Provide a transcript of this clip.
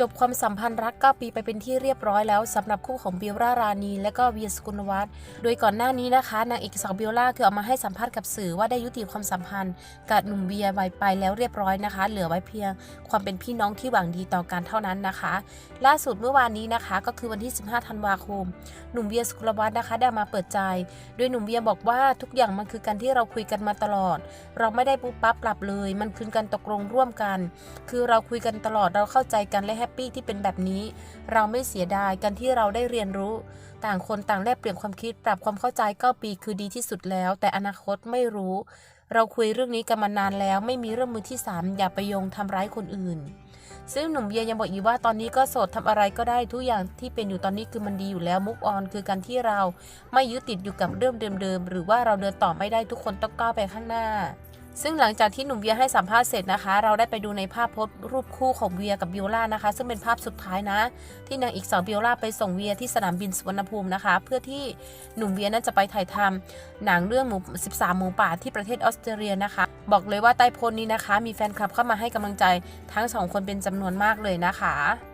จบความสัมพันธ์รัก 9 ปีไปเป็นที่เรียบร้อยแล้วสำหรับคู่ของเบลล่ารานีและก็เวียสกุลวัฒน์โดยก่อนหน้านี้นะคะนางเอกสาวเบลล่าคือเอามาให้สัมภาษณ์กับสื่อว่าได้ยุติความสัมพันธ์กับหนุ่มเวียไวไปแล้วเรียบร้อยนะคะ เหลือไว้เพียง ความเป็นพี่น้องที่หวังดีต่อกันเท่านั้นนะคะ ล่าสุดเมื่อวานนี้นะคะ ก็คือวันที่ 15 ธันวาคม หนุ่มเวียสกุลวัฒน์นะคะ ได้มาเปิดใจ โดยหนุ่มเวียบอกว่าทุกอย่างมันคือการที่เราคุยกันมาตลอด เราไม่ได้ปุ๊บปั๊บปรับเลย มันคือการตกลงร่วมกัน คือเราคุยกันตลอดเราเข้าใจกันและฮปปี้ที่เป็นแบบนี้ เราไม่เสียดายกันที่เราได้เรียนรู้ ต่างคนต่างแลกเปลี่ยนความคิดปรับความเข้าใจ9ปีคือดีที่สุดแล้ว แต่อนาคตไม่รู้ เราคุยเรื่องนี้กันมานานแล้ว ไม่มีเรื่องมือที่สามอย่าไปโยงทำร้ายคนอื่น ซึ่งหนุ่มเบียร์ยังบอกอีกว่าตอนนี้ก็โสดทำอะไรก็ได้ทุกอย่างที่เป็นอยู่ตอนนี้คือมันดีอยู่แล้วมุกออนคือการที่เราไม่ยึดติดอยู่กับเรื่องเดิมๆหรือว่าเราเดินต่อไม่ได้ทุกคนต้องก้าวไปข้างหน้า ซึ่งหลังจากที่หนุ่มเวียให้สัมภาษณ์เสร็จนะคะ เราได้ไปดูในภาพพสต์รูปคู่ของเวียกับบิวล่านะคะ ซึ่งเป็นภาพสุดท้ายนะ ที่นางเอกสาวบิวล่าไปส่งเวียที่สนามบินสุวรรณภูมินะคะ เพื่อที่หนุ่มเวียนั้นจะไปถ่ายทำหนังเรื่องหมู13 หมูป่าที่ประเทศออสเตรเลียนะคะ บอกเลยว่าใต้โพสต์นี้นะคะ มีแฟนคลับเข้ามาให้กำลังใจทั้งสองคนเป็นจำนวนมากเลยนะคะ